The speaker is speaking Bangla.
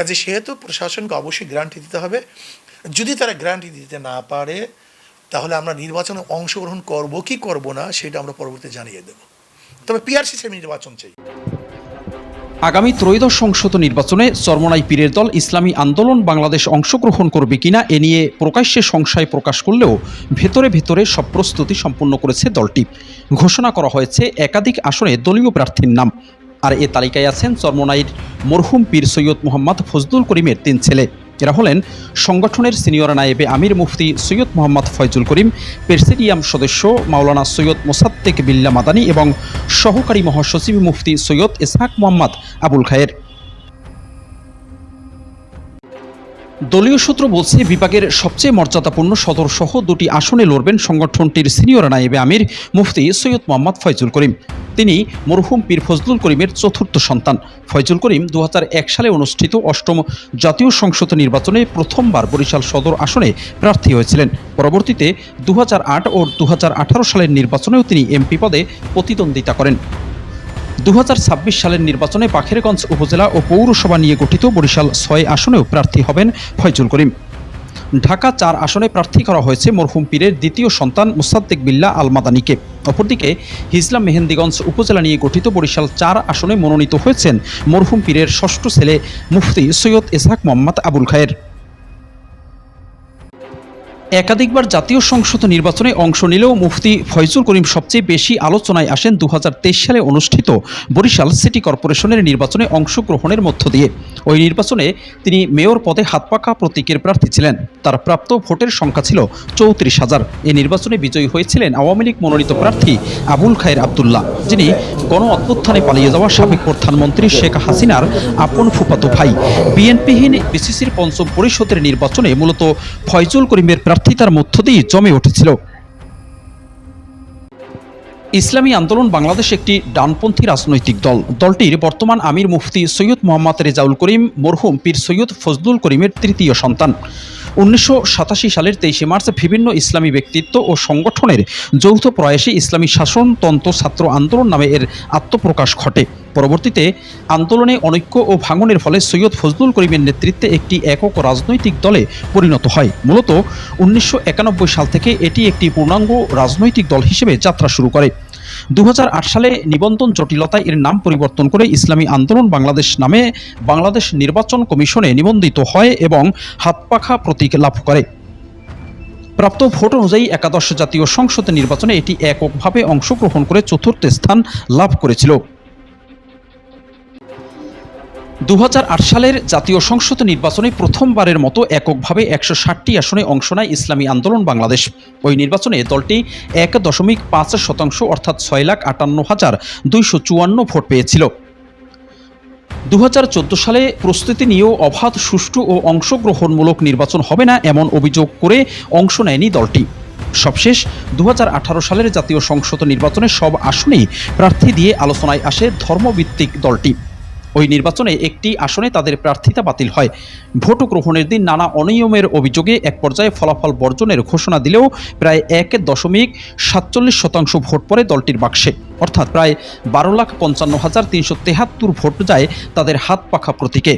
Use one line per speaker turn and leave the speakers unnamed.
কাজে সেহেতু প্রশাসনকে অবশ্যই গ্যারান্টি দিতে হবে। যদি তারা গ্যারান্টি দিতে না পারে, তাহলে আমরা নির্বাচনে অংশগ্রহণ করব কি করব না, সেটা আমরা পরবর্তীতে জানিয়ে দেব। তবে হিসেবে নির্বাচন চাই।
আগামী ত্রয়োদশ সংসদ নির্বাচনে চরমনাই পীরের দল ইসলামী আন্দোলন বাংলাদেশ অংশগ্রহণ করবে কিনা, এ নিয়ে প্রকাশ্যে সংশয় প্রকাশ করলেও ভেতরে ভেতরে সব প্রস্তুতি সম্পন্ন করেছে দলটি। ঘোষণা করা হয়েছে একাধিক আসনে দলীয় প্রার্থীর নাম। আর এ তালিকায় আছেন চর্মনাইর মরহুম পীর সৈয়দ মোহাম্মদ ফজলুল করিমের তিন ছেলে। এরা হলেন সংগঠনের সিনিয়র নায়েবে আমির মুফতি সৈয়দ মোহাম্মদ ফয়জুল করিম প্রেসিডিয়াম সদস্য মাওলানা সৈয়দ মোসাদ্দেক বিল্লা মাদানি এবং সহকারী মহাসচিব মুফতি সৈয়দ ইসহাক মোহাম্মদ আবুল খায়ের। দলীয় সূত্র বলছে বিভাগের সবচেয়ে মর্যাদাপূর্ণ সদরসহ দুটি আসনে লড়বেন সংগঠনটির সিনিয়র নায়েবে আমির মুফতি সৈয়দ মোহাম্মদ ফয়জুল করিম। তিনি মরহুম পীর ফজলুল করিমের চতুর্থ সন্তান। ফয়জুল করিম দু হাজার এক সালে অনুষ্ঠিত অষ্টম জাতীয় সংসদ নির্বাচনে প্রথমবার বরিশাল সদর আসনে প্রার্থী হয়েছিলেন। পরবর্তীতে দু হাজার আট ও দু হাজার আঠারো সালের নির্বাচনেও তিনি এমপি পদে প্রতিদ্বন্দ্বিতা করেন। দু হাজার ছাব্বিশ সালের নির্বাচনে পাখিরগঞ্জ উপজেলা ও পৌরসভা নিয়ে গঠিত বরিশাল ছয় আসনেও প্রার্থী হবেন ফয়জুল করিম। ঢাকা চার আসনে প্রার্থী করা হয়েছে মরহুম পীরের দ্বিতীয় সন্তান মুসাদ্দেক বিল্লা আলমাদানিকে। অপরদিকে হিজলা মেহেন্দিগঞ্জ উপজেলা নিয়ে গঠিত বরিশাল চার আসনে মনোনীত হয়েছেন মরহুম পীরের ষষ্ঠ ছেলে মুফতি সৈয়দ ইসহাক মোহাম্মদ আবুল খায়ের। একাধিকবার জাতীয় সংসদ নির্বাচনে অংশ নিলেও মুফতি ফয়জুল করিম সবচেয়ে বেশি আলোচনায় আসেন দু হাজার তেইশ সালে অনুষ্ঠিত বরিশাল সিটি কর্পোরেশনের নির্বাচনে অংশগ্রহণের মধ্য দিয়ে। ওই নির্বাচনে তিনি মেয়র পদে হাতপাকা প্রতীকের প্রার্থী ছিলেন। তার প্রাপ্ত ভোটের সংখ্যা ছিল চৌত্রিশ হাজার। এই নির্বাচনে বিজয়ী হয়েছিলেন আওয়ামী লীগ মনোনীত প্রার্থী আবুল খায়ের আবদুল্লাহ, যিনি গণ অভ্যুত্থানে পালিয়ে যাওয়া সাবেক প্রধানমন্ত্রী শেখ হাসিনার আপন ফুপাতো ভাই। বিএনপিহীন বিসিসির পঞ্চম পরিষদের নির্বাচনে মূলত ফয়জুল করিমের প্রার্থিতার মধ্য দিয়ে জমে উঠেছিল। ইসলামী আন্দোলন বাংলাদেশ একটি ডানপন্থী রাজনৈতিক দল। দলটির বর্তমান আমির মুফতি সৈয়দ মোহাম্মদ রেজাউল করিম, মরহুম পীর সৈয়দ ফজলুল করিমের তৃতীয় সন্তান। উনিশশো সাতাশি সালের তেইশে মার্চ বিভিন্ন ইসলামী ব্যক্তিত্ব ও সংগঠনের যৌথ প্রয়াসে ইসলামী শাসনতন্ত্র ছাত্র আন্দোলন নামে এর আত্মপ্রকাশ ঘটে। পরবর্তীতে আন্দোলনে অনৈক্য ও ভাঙনের ফলে সৈয়দ ফজলুল করিমের নেতৃত্বে একটি একক রাজনৈতিক দলে পরিণত হয়। মূলত উনিশশো একানব্বই সাল থেকে এটি একটি পূর্ণাঙ্গ রাজনৈতিক দল হিসেবে যাত্রা শুরু করে। দু হাজার আট সালে নিবন্ধন জটিলতায় এর নাম পরিবর্তন করে ইসলামী আন্দোলন বাংলাদেশ নামে বাংলাদেশ নির্বাচন কমিশনে নিবন্ধিত হয় এবং হাতপাখা প্রতীক লাভ করে। প্রাপ্ত ভোট অনুযায়ী একাদশ জাতীয় সংসদ নির্বাচনে এটি এককভাবে অংশগ্রহণ করে চতুর্থ স্থান লাভ করেছিল। দু হাজার আট সালের জাতীয় সংসদ নির্বাচনে প্রথমবারের মতো এককভাবে একশো ষাটটি আসনে অংশ নেয় ইসলামী আন্দোলন বাংলাদেশ। ওই নির্বাচনে দলটি এক দশমিক পাঁচ শতাংশ অর্থাৎ ছয় লাখ আটান্ন হাজার দুইশো চুয়ান্ন ভোট পেয়েছিল। দু হাজার চোদ্দ সালে প্রস্তুতি নিয়েও অবাধ, সুষ্ঠু ও অংশগ্রহণমূলক নির্বাচন হবে না এমন অভিযোগ করে অংশ নেয়নি দলটি। সবশেষ দু হাজার আঠারো সালের জাতীয় সংসদ নির্বাচনে সব আসনেই প্রার্থী দিয়ে আলোচনায় আসে ধর্মভিত্তিক দলটি। ওই নির্বাচনে একটি আসনে তাদের প্রার্থিতা বাতিল হয়। ভোট গ্রহণের দিন নানা অনিয়মের অভিযোগে এক পর্যায়ে ফলাফল বর্জনের ঘোষণা দিলেও প্রায় এক দশমিক সাতচল্লিশ শতাংশ ভোট পড়ে দলটির বাক্সে। অর্থাৎ প্রায় বারো লাখ পঞ্চান্ন হাজার তিনশো তেহাত্তর ভোট যায় তাদের হাত পাখা প্রতীকে।